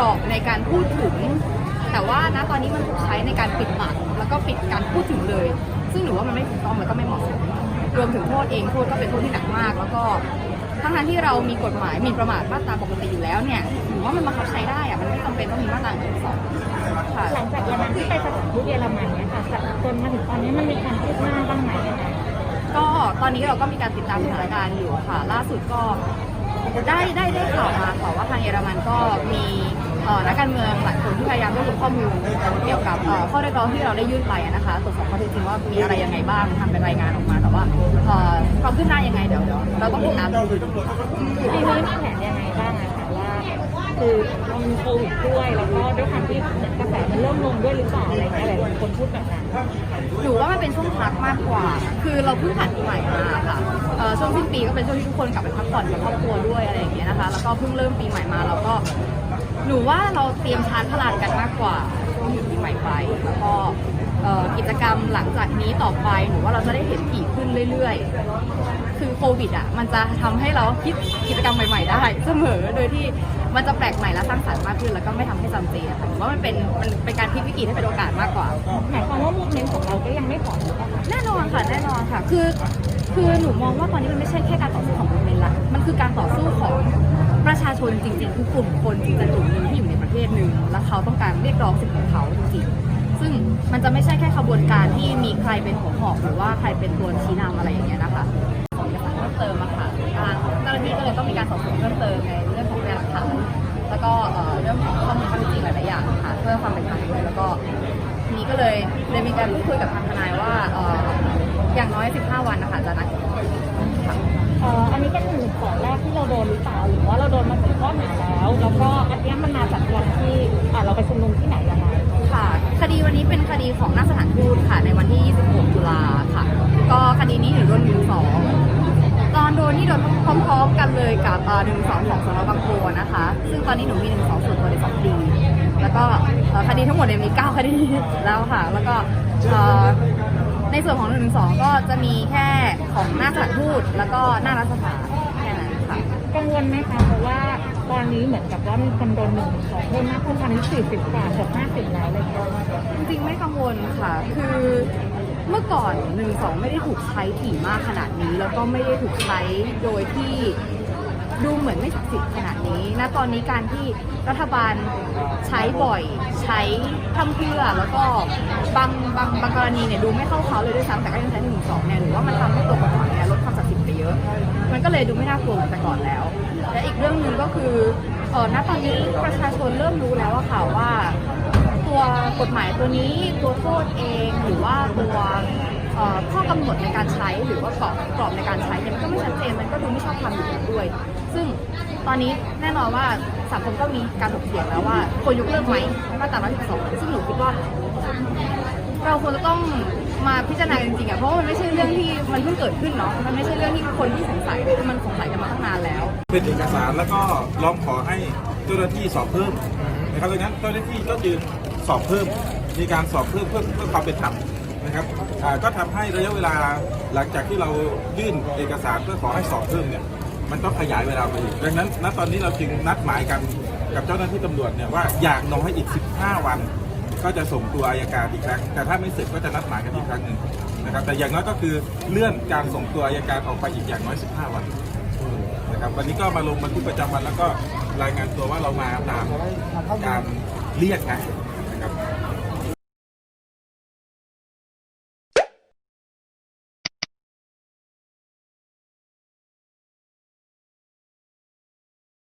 รอบในการพูดถึง แต่ว่าณตอนนี้มันถูกใช้ในการปิดปากแล้วก็ปิดการพูดถึงเลย ซึ่งหนูว่ามันไม่ถูกต้องแล้วก็ไม่เหมาะสมรวมถึงโทษเองโทษก็เป็นโทษที่หนักมาก แล้วก็ทั้งทที่เรามีกฎหมายหมิ่นประมาทมาตราปกติอยู่แล้วเนี่ยหนูว่ามันบังคับใช้ได้อะมันไม่จำเป็นต้องมีมาตราหนึ่งสองค่ะหลังจากวันนั้นที่ไปสถานทูตเยอรมันเนี่ยค่ะจนมาถึงตอนนี้มันมีการคืบหน้าบ้างไหมคะก็ตอนนี้เราก็มีการติดตามสถานการณ์อยู่ค่ะ ล่าสุดก็ได้ได้ได้ข่าวมาค่ะว่าทางเยอรมันก็มีเอ่อ นักการเมืองหลายคนที่พยายามรวบรวมข้อมูลเกี่ยวกับเอ่อข้อเรียกร้องที่เราได้ยื่นไปอะนะคะตรวจสอบข้อเท็จจริงว่ามีอะไรยังไงบ้างทำเป็นรายงานออกมาแต่ว่าเอ่อความคืบหน้ายังไงเดี๋ยวเดี๋ยวเราต้องติดตามดูปีนี้มีแผนยังไงบ้างอะคะว่าคือมันมีโควิดด้วยแล้วก็ด้วยความที่กระแสมันเริ่มลงด้วยหรือเปล่าอะไรเงี้ยหลายคนพูดแบบนั้นหนูว่ามันเป็นช่วงพักมากกว่า คือเราเพิ่งผ่านปีใหม่มาค่ะเอ่อช่วงสิ้นปีก็เป็นช่วงที่ทุกคนกลับไปพักผ่อนกับครอบครัวด้วยอะไรอย่างเงี้ยนะคะ แล้วก็เพิ่งเริ่มปีใหม่มาเราก็ หนูว่าเราเตรียมชาร์จพลังกันมากกว่าช่วงหยุดปีใหม่ไปแล้วก็เอ่อกิจกรรมหลังจากนี้ต่อไปหนูว่าเราจะได้เห็นถี่ขึ้นเรื่อยๆ คือโควิดอะมันจะทำให้เราคิดกิจกรรมใหม่ๆ ได้เสมอ โดยที่มันจะแปลกใหม่และสร้างสรรค์มากขึ้น แล้วก็ไม่ทำให้จำเจอะค่ะหนูว่ามันเป็นมันเป็นการพลิกวิกฤตให้เป็นโอกาสมากกว่า หมายความว่ามูฟเมนต์ของเราก็ยังไม่ถอนหรือเปล่าคะแน่นอนค่ะแน่นอนค่ะ คือ คือหนูมองว่าตอนนี้มันไม่ใช่แค่การต่อสู้ของโรงเรียนละมันคือการต่อสู้ของประชาชนจริงๆคือกลุ่มคนจริงๆกลุ่มหนึงที่อยู่ในประเทศหนึ่งแล้วเขาต้องการเรียกร้องสิทธิ์ของเขาจริงๆซึ่งมันจะไม่ใช่แค่ขบวนการที่มีใครเป็นหัวหอกหรือว่าใครเป็นตัวชี้นำอะไรอย่างเงี้ยนะคะของเอกสารเพิ่มเติมอะค่ะทางเจ้าหน้าที่ก็เลยต้องมีการสอบสวนเพิ่มเติมในเรื่องของพยานหลักฐานแล้วก็เรื่องของข้อมูลข้อเท็จจริงหลายๆอย่างค่ะเพื่อความเป็นธรรมด้วยแล้วก็ทีนี้ก็เลยเลยมีการพูดคุยกับทางทนายว่า อ่ออย่างน้อย 15 วันนะคะจะนัดค่ะเอ่ออันนี้เป็นหนึ่งของแรกที่เราโดนหรือเปล่าหรือว่าเราโดนมาถึงข้อหาแล้ว แล้วก็อันเนี้ยมันมาจากวันที่อ่าเราไปชุมนุมที่ไหนยังไงค่ะ คดีวันนี้เป็นคดีของหน้าสถานทูตค่ะ ในวันที่ 26 ตุลาค่ะ ก็คดีนี้ถือโดนหนึ่งสองตอนโดนนี่โดนพร้อมๆกันเลยกับหนึ่งสองของสนบางโพนะคะ ซึ่งตอนนี้หนูมีหนึ่งสองส่วนตัวในสองคดี แล้วก็เอ่อคดีทั้งหมดเนี่ยมี 9 คดีแล้วค่ะ แล้วก็เอ่อ ในส่วนของ1นึก็จะมีแค่ของหน้าสถานทูตแล้วก็หน้ารัฐสภาแค่นั้นค่ะ กังวลไหมคะเพราะว่าตอนนี้เหมือนกับว่ามีคนโดนหนึ่งสองเพิ่มมากขึ้นตอนนี้สี่สิบกว่าเกือบห้าสิบแล้วเลยค่ะจริงๆไม่กังวลค่ะ คือเมื่อก่อน1นึไม่ได้ถูกใช้ถี่มากขนาดนี้ แล้วก็ไม่ได้ถูกใช้โดยที่ ดูเหมือนไม่ศักดิ์สิทธิ์ขนาดนี้ณตอนนี้การที่รัฐบาลใช้บ่อยใช้ทำเพื่อแล้วก็บางบางบางกรณีเนี่ยดูไม่เข้าเขาเลยด้วยซ้ำแต่ก็ยังใช้หนึ่งสองเนี่ยหรือว่ามันทำให้ตัวกฎหมายเนี่ยลดความศักดิ์สิทธิ์ไปเยอะ มันก็เลยดูไม่น่ากลัวเหมือนแต่ก่อนแล้ว และอีกเรื่องหนึ่งก็คือเออณตอนนี้ประชาชนเริ่มรู้แล้วอะค่ะว่า ตัวกฎหมายตัวนี้ตัวโทษเองหรือว่าตัว ข้อกำหนดในการใช้หรือว่ากรอบกรอบในการใช้เนี่ยมันก็ไม่ชัดเจนมันก็ดูไม่ชอบธรรมอยู่แล้วด้วย ซึ่งตอนนี้แน่นอนว่าสังคมก็มีการถกเถียงแล้วว่าควรยกเลิกไหมมาตรา112ซึ่งหนูคิดว่าเราควรจะต้องมาพิจารณาจริงๆอะเพราะว่ามันไม่ใช่เรื่องที่มันเพิ่งเกิดขึ้นเนาะมันไม่ใช่เรื่องที่คนที่สงสัยคือมันสงสัยกันมาตั้งนานแล้ว เป็นเอกสารแล้วก็ร้องขอให้เจ้าหน้าที่สอบเพิ่มนะครับดังนั้นเจ้าหน้าที่ก็จึงสอบเพิ่ม มีการสอบเพิ่มเพื่อเพื่อความเป็นธรรม นะครับก็ทำให้ระยะเวลาหลังจากที่เรายื่นเอกสารเพื่อขอให้สอบเพิ่มเนี่ยมันต้องขยายเวลาไปอีกดังนั้นณตอนนี้เราจึงนัดหมายกันกับเจ้าหน้าที่ตำรวจเนี่ยว่าอย่างน้อยอีก 15 วัน ก็จะส่งตัวอายการอีกครั้ง แต่ถ้าไม่เสร็จก็จะนัดหมายกันอีกครั้งหนึ่งนะครับแต่อย่างน้อยก็คือเลื่อนการส่งตัวอายการออกไปอีกอย่างน้อย 15 วันนะครับวันนี้ก็มาลงบันทึกประจำวันแล้วก็รายงานตัวว่าเรามาตามการเรียกนะ